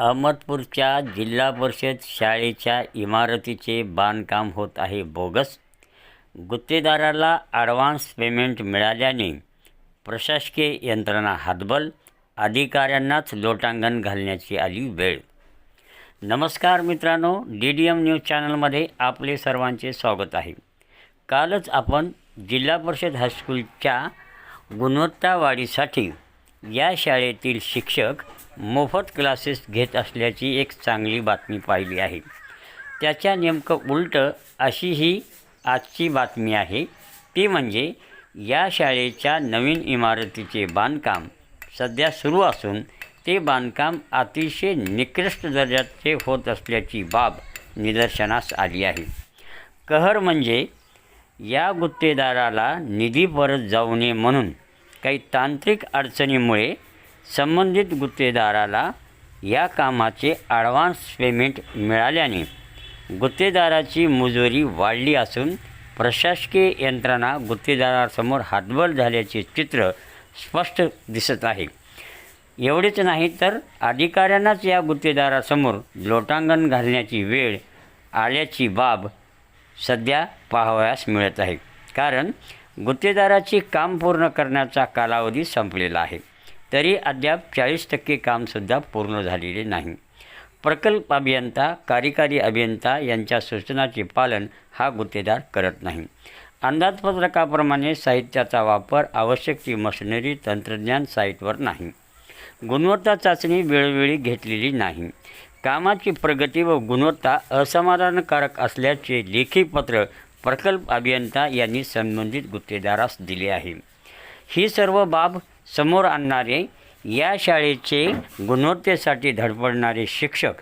अहमदपूरच्या जिल्हा परिषद शाळेच्या इमारतीचे बांधकाम होत आहे बोगस. गुत्तेदाराला ॲडव्हान्स पेमेंट मिळाल्याने प्रशासकीय यंत्रणा हातबल अधिकाऱ्यांनाच लोटांगण घालण्याची आली वेळ. नमस्कार मित्रांनो डी डी एम न्यूज चॅनलमध्ये आपले सर्वांचे स्वागत आहे. कालच आपण जिल्हा परिषद हायस्कूलच्या गुणवत्ता वाढीसाठी या शाळेतील शिक्षक मोफत क्लासेस घेत असल्याची एक चांगली बातमी पाहिली आहे. त्याच्या नेमकं उलटं अशी ही आजची बातमी आहे. ती म्हणजे या शाळेच्या नवीन इमारतीचे बांधकाम सध्या सुरू असून ते बांधकाम अतिशय निकृष्ट दर्जाचे होत असल्याची बाब निदर्शनास आली आहे. कहर म्हणजे या गुत्तेदाराला निधी परत जाऊ नये म्हणून काही तांत्रिक अडचणीमुळे संबंधित गुत्तेदाराला या कामाचे ॲडव्हान्स पेमेंट मिळाल्याने गुत्तेदाराची मुजोरी वाढली असून प्रशासकीय यंत्रणा गुत्तेदारासमोर हातबल झाल्याचे चित्र स्पष्ट दिसत आहे. एवढेच नाही तर अधिकाऱ्यांनाच या गुत्तेदारासमोर लोटांगण घालण्याची वेळ आल्याची बाब सध्या पाहावयास मिळत आहे. कारण गुत्तेदाराची काम पूर्ण करण्याचा कालावधी संपलेला आहे. तरी अद्याप चाळीस टक्के कामसुद्धा पूर्ण झालेले नाही. प्रकल्प अभियंता कार्यकारी अभियंता यांच्या सूचनाचे पालन हा गुत्तेदार करत नाही. अंदाजपत्रकाप्रमाणे साहित्याचा वापर आवश्यक ती मशिनरी तंत्रज्ञान साईटवर नाही. गुणवत्ता चाचणी वेळोवेळी घेतलेली नाही. कामाची प्रगती व गुणवत्ता असमाधानकारक असल्याचे लेखी पत्र प्रकल्प अभियंता यांनी संबंधित गुत्तेदारास दिले आहे. ही सर्व बाब समोर आणणारे या शाळेचे गुणवत्तेसाठी धडपडणारे शिक्षक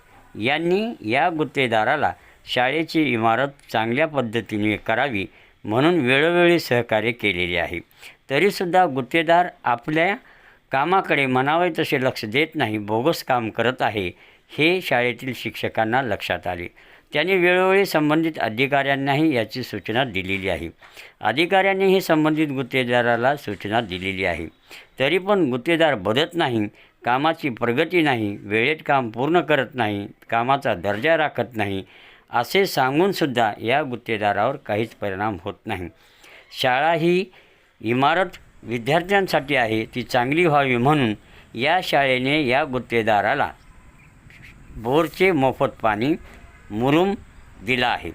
यांनी या गुत्तेदाराला शाळेची इमारत चांगल्या पद्धतीने करावी म्हणून वेळोवेळी सहकार्य केलेले आहे. तरीसुद्धा गुत्तेदार आपल्या कामाकडे म्हणावे तसे लक्ष देत नाही बोगस काम करत आहे हे शाळेतील शिक्षकांना लक्षात आले. त्यांनी वेळोवेळी संबंधित अधिकाऱ्यांनाही याची सूचना दिलेली आहे. अधिकाऱ्यांनीही संबंधित गुत्तेदाराला सूचना दिलेली आहे. तरी पण गुत्तेदार बदत नाही कामाची प्रगती नाही वेळेत काम पूर्ण करत नाही कामाचा दर्जा राखत नाही असे सांगूनसुद्धा या गुत्तेदारावर काहीच परिणाम होत नाही. शाळा ही इमारत विद्यार्थ्यांसाठी आहे ती चांगली व्हावी म्हणून या शाळेने या गुत्तेदाराला बोरचे मोफत पाणी मुरुम दिला आहे.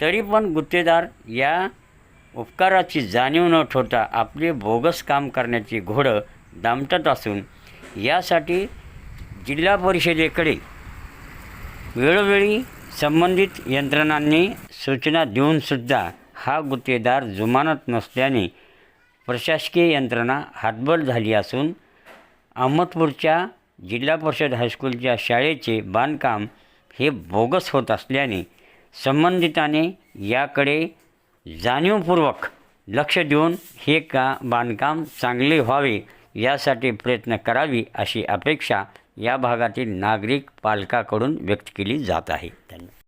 तरी पण गुत्तेदार या उपकाराची जाणीव न ठेवता आपले बोगस काम करण्याची घोडं दामटत असून यासाठी जिल्हा परिषदेकडे वेळोवेळी संबंधित यंत्रणांनी सूचना देऊनसुद्धा हा गुत्तेदार जुमानत नसल्याने प्रशासकीय यंत्रणा हातबल झाली असून अहमदपूरच्या जिल्हा परिषद हायस्कूलच्या शाळेचे बांधकाम हे बोगस होत असल्याने संबंधिताने याकडे जाणीवपूर्वक लक्ष देऊन हे का बांधकाम चांगले व्हावे यासाठी प्रयत्न करावी अशी अपेक्षा या भागातील नागरिक पालकाकडून व्यक्त केली जात आहे. धन्यवाद.